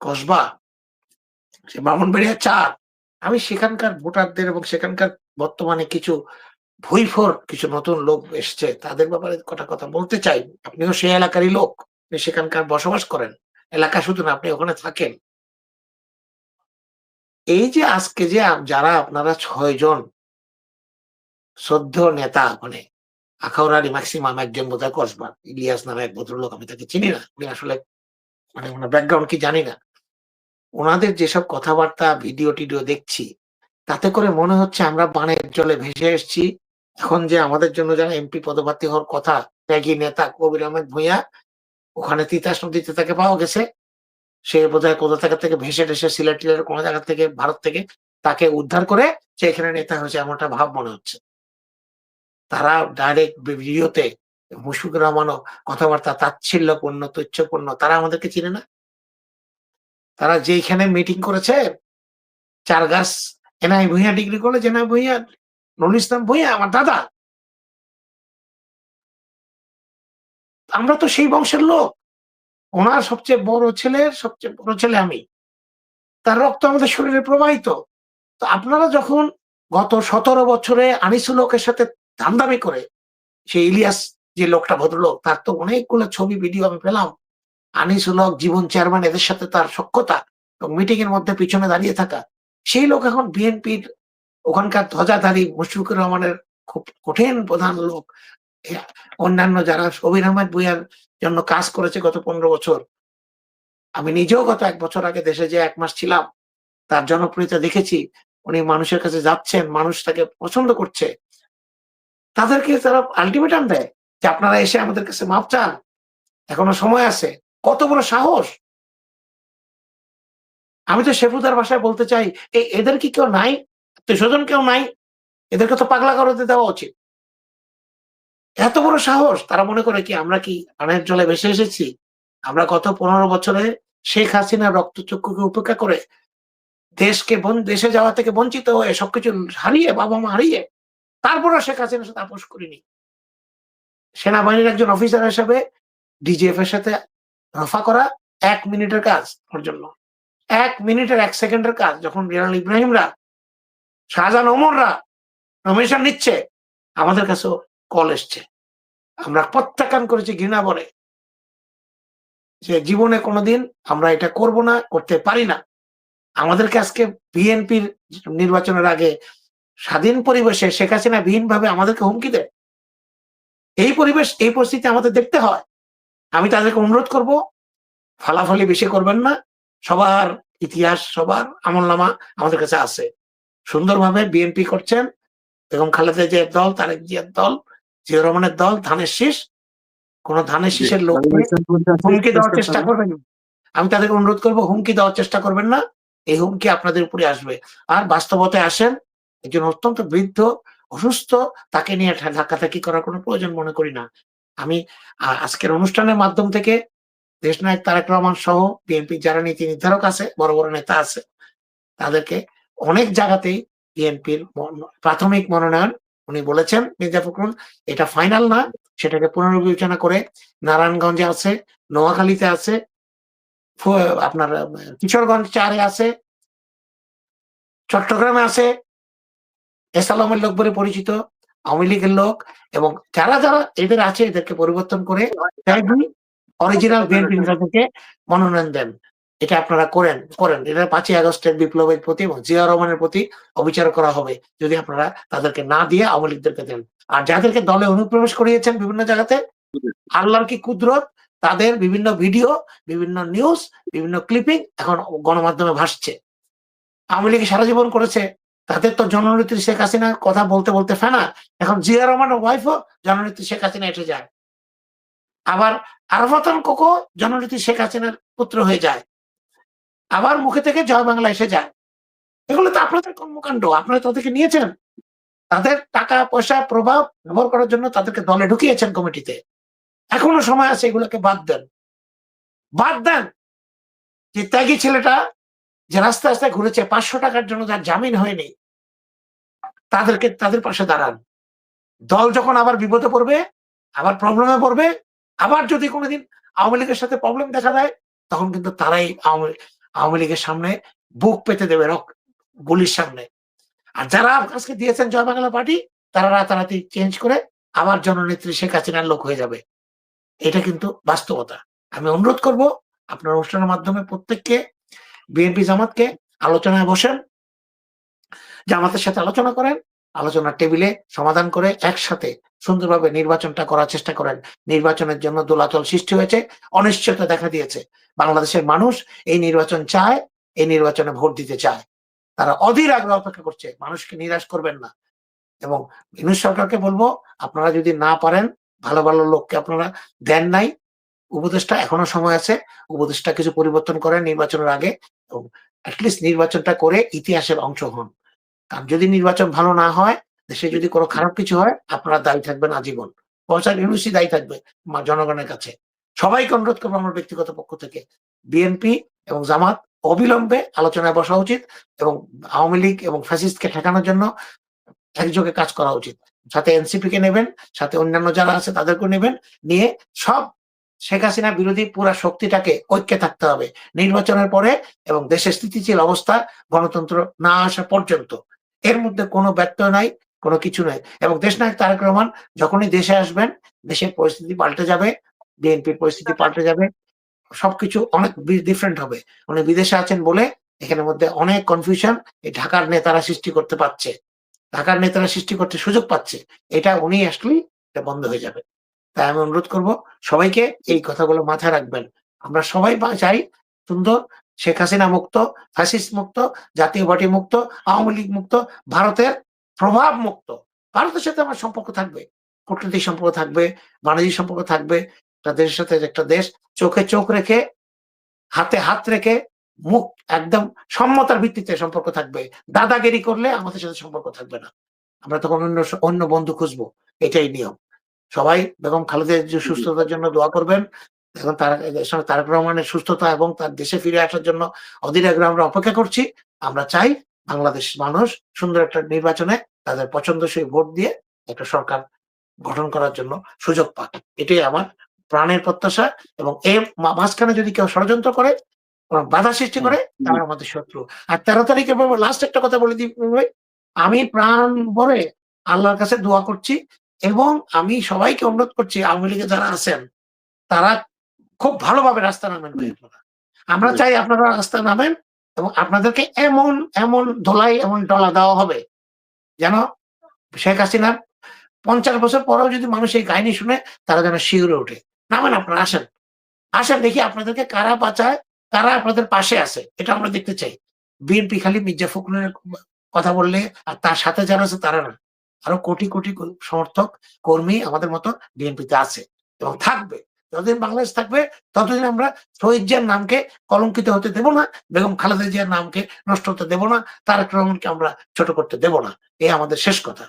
কসবা, সে ব্রাহ্মণবাড়িয়া চার আমি সেখানকার ভোটারদের এবং সেখানকার বর্তমানে কিছু ভুইফোর, কিছু নতুন লোক এসছে, তাদের ব্যাপারে কটা কথা বলতে চাই। আপনিও সেই এলাকারই লোক, আপনি সেখানকার বসবাস করেন। এলাকা শুধু না, আপনি ওখানে থাকেন। এই যে আজকে যে যারা আপনারা ছয় জন শ্রদ্ধ নেতা মানে আখাউড়ারি ম্যাক্সিমাম একজন বোধহয় কসবার ইলিয়াস নামে এক ভদ্রলোক, আমি তাকে চিনি না। আমি আসলে মানে ব্যাকগ্রাউন্ড কি জানি না। ওনাদের যেসব কথাবার্তা, ভিডিও, টিডিও দেখছি, তাতে করে মনে হচ্ছে আমরা বানের জলে ভেসে এসেছি। এখন যে আমাদের জন্য যারা এমপি পদপ্রার্থী হওয়ার কথা, ত্যাগী নেতা কবির আহমেদ ভূঁইয়া, ওখানে তিতাস নদীতে তাকে পাওয়া গেছে। সে বোধহয় কোথা থেকে থেকে ভেসে টেসে সিলেট টিলেট কোনো জায়গা থেকে, ভারত থেকে তাকে উদ্ধার করে সে এখানে নেতা হয়েছে এমনটা ভাব মনে হচ্ছে। তারা ডাইরেক্ট ভিডিওতে মুশফিকুর রহমানও কথাবার্তা, তাচ্ছিল্যপূর্ণ তুচ্ছপূর্ণ তারা আমাদেরকে চিনে না। তারা যেইখানে মিটিং করেছে, চার গাছ, NI Bhuiyan degree college NI Bhuiyan Nurul Islam Bhuiyan, আমার দাদা। আমরা তো সেই বংশের লোক। ওনার সবচেয়ে বড় ছেলে, সবচেয়ে বড় ছেলে আমি। তার রক্ত আমাদের শরীরে প্রবাহিত। তো আপনারা যখন গত সতেরো বছরে আনিসুল লোকের সাথে ধান্দামি করে, সেই ইলিয়াস যে লোকটা ভদ্রলোক, তার তো অনেকগুলো ছবি, ভিডিও আমি পেলাম। আনিসুল হক জীবন চেয়ারম্যান, এদের সাথে তার সক্ষতা এবং মিটিং এর মধ্যে পিছনে দাঁড়িয়ে থাকা, সেই লোক এখন বিএনপির ওখানকার ধ্বজাধারী মুশফিকুর রহমানের খুব কঠিন প্রধান লোক। অন্যান্য যারা শবির আহমেদ ভুইয়ার জন্য কাজ করেছে গত পনেরো বছর, আমি নিজেও গত এক বছর আগে দেশে যে এক মাস ছিলাম, তার জনপ্রিয়তা দেখেছি, উনি মানুষের কাছে যাচ্ছেন, মানুষ তাকে পছন্দ করছে। তাদেরকে তারা আলটিমেটাম দেয় যে, আপনারা এসে আমাদের কাছে মাপ চান। এখনও সময় আছে। কত বড় সাহস? আমি তো শেফুদার ভাষায় বলতে চাই এদের কি কেউ নাই? স্বজন কেউ নাই? এদেরকে তো পাগলা করতে দেওয়া উচিত। এত বড় সাহস, তারা মনে করে কি আমরা কি পানের জলে ভেসে এসেছি? আমরা গত পনেরো বছরে শেখ হাসিনার রক্তচক্ষুকে উপেক্ষা করে দেশকে দেশে যাওয়া থেকে বঞ্চিত হয়ে সবকিছু হারিয়ে, বাবা মা হারিয়ে, তারপরও শেখ হাসিনার সাথে আপোষ করিনি। সেনাবাহিনীর একজন অফিসার হিসেবে ডিজিএফ এর সাথে রফা করা এক মিনিটের কাজ ওর জন্য। এক মিনিটের, এক সেকেন্ডের কাজ। যখন জেনারেল ইব্রাহিমরা, শাহজাহান ওমররা নমিনেশন নিচ্ছে, আমাদের কাছেও কল এসছে। আমরা প্রত্যাখ্যান করেছি ঘৃণা বলে যে জীবনে কোনোদিন আমরা এটা করব না, করতে পারি না। আমাদেরকে আজকে বিএনপির নির্বাচনের আগে স্বাধীন পরিবেশে শেখ হাসিনা বিহীনভাবে আমাদেরকে হুমকি দেয়। এই পরিবেশ, এই পরিস্থিতি আমাদের দেখতে হয়। আমি তাদেরকে অনুরোধ করব ফালাফালি বেশি করবেন না। সবার ইতিহাস সবার আমলনামা আমাদের কাছে আছে। সুন্দরভাবে বিএনপি করছেন বেগম খালেদা জিয়ার দল তারেক জিয়ার দল জিয়া রহমানের দল ধানের শীষ কোন ধানের শীষের লোক হুমকি দেওয়ার চেষ্টা করবেন। আমি তাদেরকে অনুরোধ করব হুমকি দেওয়ার চেষ্টা করবেন না। এই হুমকি আপনাদের উপরে আসবে। আর বাস্তবতায় আসেন একজন অত্যন্ত বৃদ্ধ অসুস্থ তাকে নিয়ে ঠা- ধাক্কাধাক্কি করার কোনো প্রয়োজন মনে করি না। আমি আজকের অনুষ্ঠানের মাধ্যম থেকে দেশ দেশনায়ক তারেক রহমান সহ বিএনপি যারা নীতি নির্ধারক আছে, বড় বড় নেতা আছে, তাদেরকে অনেক জায়গাতেই বিএনপির প্রাথমিক মনোনয়ন উনি বলেছেন, মির্জা ফখরুল, এটা ফাইনাল না, সেটাকে পুনর্বিবেচনা করে নারায়ণগঞ্জে আছে, নোয়াখালীতে আছে আপনার, কিশোরগঞ্জ চারে আছে, চট্টগ্রামে আছে এসালামের লোক বলে পরিচিত আওয়ামী লীগের লোক এবং যারা যারা এদের আছে, এদেরকে পরিবর্তন করে অরিজিনাল বিএনপি নেতাদেরকে মনোনয়ন দেন। এটা আপনারা করেন করেন। এটা পাঁচই আগস্টের বিপ্লবের প্রতি এবং জিয়া রহমানের প্রতি অবিচার করা হবে যদি আপনারা তাদেরকে না দিয়ে আওয়ামী লীগদেরকে দেন। আর যাদেরকে দলে অনুপ্রবেশ করিয়েছেন বিভিন্ন জায়গাতে, আল্লাহর কি কুদরত? তাদের বিভিন্ন ভিডিও, বিভিন্ন নিউজ বিভিন্ন ক্লিপিং এখন গণমাধ্যমে ভাসছে। আওয়ামী লীগ সারা জীবন করেছে। তাদের তো জননেত্রী শেখ হাসিনা কথা বলতে বলতে ফেনা। এখন জিয়া রহমানের ওয়াইফও জননেত্রী শেখ হাসিনা এসে যায়। আবার আরফাতন কোকো জননেত্রী শেখ হাসিনার পুত্র হয়ে যায়। আবার মুখে থেকে জয় বাংলা এসে যায়। এগুলো তো আপনাদের কর্মকাণ্ড, আপনারা তাদেরকে নিয়েছেন। তাদের টাকা, পয়সা, প্রভাব ব্যবহার করার জন্য তাদেরকে দলে ঢুকিয়েছেন কমিটিতে। এখনও সময় আছে এগুলোকে বাদ দেন। বাদ দেন। যে ত্যাগী ছেলেটা যে রাস্তায় রাস্তায় ঘুরেছে, পাঁচশো টাকার জন্য যার জামিন হয়নি। তাদেরকে, তাদের পাশে দাঁড়ান। দল যখন আবার বিপদে পড়বে, আবার প্রবলেমে পড়বে, আবার যদি কোনোদিন আওয়ামী লীগের সাথে প্রবলেম দেখা দেয়, তখন কিন্তু তারাই আওয়ামী লীগের সামনে বুক পেতে দেবে গুলির সামনে। আর যারা আজকে দিয়েছেন জয় বাংলা পার্টি, তারা রাতারাতি চেঞ্জ করে আবার জননেত্রী শেখ হাসিনার লোক হয়ে যাবে। এটা কিন্তু বাস্তবতা। আমি অনুরোধ করব, আপনার অনুষ্ঠানের মাধ্যমে প্রত্যেককে, বিএনপি জামাতকে আলোচনায় বসেন জামাতের সাথে আলোচনা করেন, আলোচনার টেবিলে সমাধান করে একসাথে সুন্দরভাবে নির্বাচনটা করার চেষ্টা করেন। নির্বাচনের জন্য দোলাচল সৃষ্টি হয়েছে, অনিশ্চয়তা দেখা দিয়েছে। বাংলাদেশের মানুষ এই নির্বাচন চায়, এই নির্বাচনে ভোট দিতে চায়। তারা অধীর আগ্রহ অপেক্ষা করছে, মানুষকে নিরাশ করবেন না। এবং ইউনুস সরকারকে বলব, আপনারা যদি না পারেন, ভালো ভালো লোককে আপনারা দেন নাই। উপদেশটা এখনও সময় আছে উপদেশটা কিছু পরিবর্তন করেন নির্বাচনের আগে। এবং অ্যাটলিস্ট নির্বাচনটা করে ইতিহাসের অংশ হন। কারণ যদি নির্বাচন ভালো না হয়, দেশে যদি কোনো খারাপ কিছু হয়, আপনারা দায়ী থাকবেন আজীবন। প্রফেসর ইউনুসই দায়ী থাকবে জনগণের কাছে। সবাইকে অনুরোধ করব আমার ব্যক্তিগত পক্ষ থেকে। বিএনপি এবং জামাত অবিলম্বে আলোচনায় বসা উচিত এবং আওয়ামী লীগ এবং ফ্যাসিস্টকে ঠেকানোর জন্য একযোগে কাজ করা উচিত। সাথে এনসিপি কে নেবেন, সাথে অন্যান্য যারা আছে তাদেরকেও নেবেন। নিয়ে সব শেখ হাসিনা বিরোধী পুরা শক্তিটাকে ঐক্যে থাকতে হবে। নির্বাচনের পরে এবং দেশের স্থিতিশীল অবস্থা গণতন্ত্র না আসা পর্যন্ত। এর মধ্যে কোনো ব্যত্যয় নাই, কোনো কিছু নাই। এবং দেশ নায়ক তারেক রহমান যখনই দেশে আসবেন, দেশের পরিস্থিতি পাল্টে যাবে, বিএনপির পরিস্থিতি পাল্টে যাবে, সবকিছু অনেক ডিফারেন্ট হবে। উনি বিদেশে আছেন বলে এখানের মধ্যে অনেক কনফিউশন এই ঢাকার নেতারা সৃষ্টি করতে পারছে। ঢাকার নেতারা সৃষ্টি করতে সুযোগ পাচ্ছে। এটা উনি আসলেই এটা বন্ধ হয়ে যাবে। তাই আমি অনুরোধ করব, সবাইকে এই কথাগুলো মাথায় রাখবেন। আমরা সবাই চাই সুন্দর শেখ হাসিনা মুক্ত ফ্যাসিস্ট মুক্ত, জাতীয় পার্টি মুক্ত, আওয়ামী লীগ মুক্ত, ভারতের প্রভাব মুক্ত। ভারতের সাথে আমার সম্পর্ক থাকবে, কূটনৈতিক সম্পর্ক থাকবে, বাণিজ্যিক সম্পর্ক থাকবে দেশের সাথে একটা দেশ চোখে চোখ রেখে, হাতে হাত রেখে মুখ একদম সম্মতার ভিত্তিতে সম্পর্ক থাকবে। দাদাগিরি করলে আমাদের সাথে সম্পর্ক থাকবে না। আমরা তখন অন্য অন্য বন্ধু খুঁজবো, এটাই নিয়ম। সবাই বেগম খালেদের সুস্থতার জন্য দোয়া করবেন। তারেক রহমানের সুস্থতা এবং তার দেশে ফিরে আসার জন্য অধীর আগ্রহে আমরা অপেক্ষা করছি। আমরা চাই বাংলাদেশ মানুষ সুন্দর একটা নির্বাচনে তাদের পছন্দসই ভোট দিয়ে একটা সরকার গঠন করার জন্য সুযোগ পাক। এটাই আমার প্রাণের প্রত্যাশা এবং এর মাঝখানে যদি কেউ ষড়যন্ত্র করে বাধা সৃষ্টি করে তারা আমাদের শত্রু। আর তেরো তারিখে লাস্ট একটা কথা বলে দিই ভাই। আমি প্রাণ ভরে আল্লাহর কাছে দোয়া করছি এবং আমি সবাইকে অনুরোধ করছি আওয়ামী লীগে যারা আছেন তারা খুব ভালোভাবে রাস্তা নামেন। আপনারা আমরা চাই আপনারা রাস্তা নামেন এবং আপনাদেরকে এমন এমন ধোলাই এমন ডলা দেওয়া হবে যেন শেখ হাসিনার পঞ্চাশ বছর পরেও যদি মানুষ এই কাহিনী শুনে তারা যেন শিউরে ওঠে। নামেন আপনারা আসেন। আসেন দেখি আপনাদেরকে কারা বাঁচায় কারা আপনাদের পাশে আছে এটা আমরা দেখতে চাই। বিএনপি খালি মির্জা ফখরুলের কথা বললে আর তার সাথে যারা আছে তারা না। আরও কোটি কোটি সমর্থক কর্মী আমাদের মতো বিএনপিতে আছে এবং থাকবে। যতদিন বাংলাদেশ থাকবে, ততদিন আমরা শহীদ জিয়ার নামকে কলঙ্কিত হতে দেব না, বেগম খালেদা জিয়ার নামকে নষ্ট হতে দেব না, তারেক রহমানকে আমরা ছোট করতে দেব না। এ আমাদের শেষ কথা।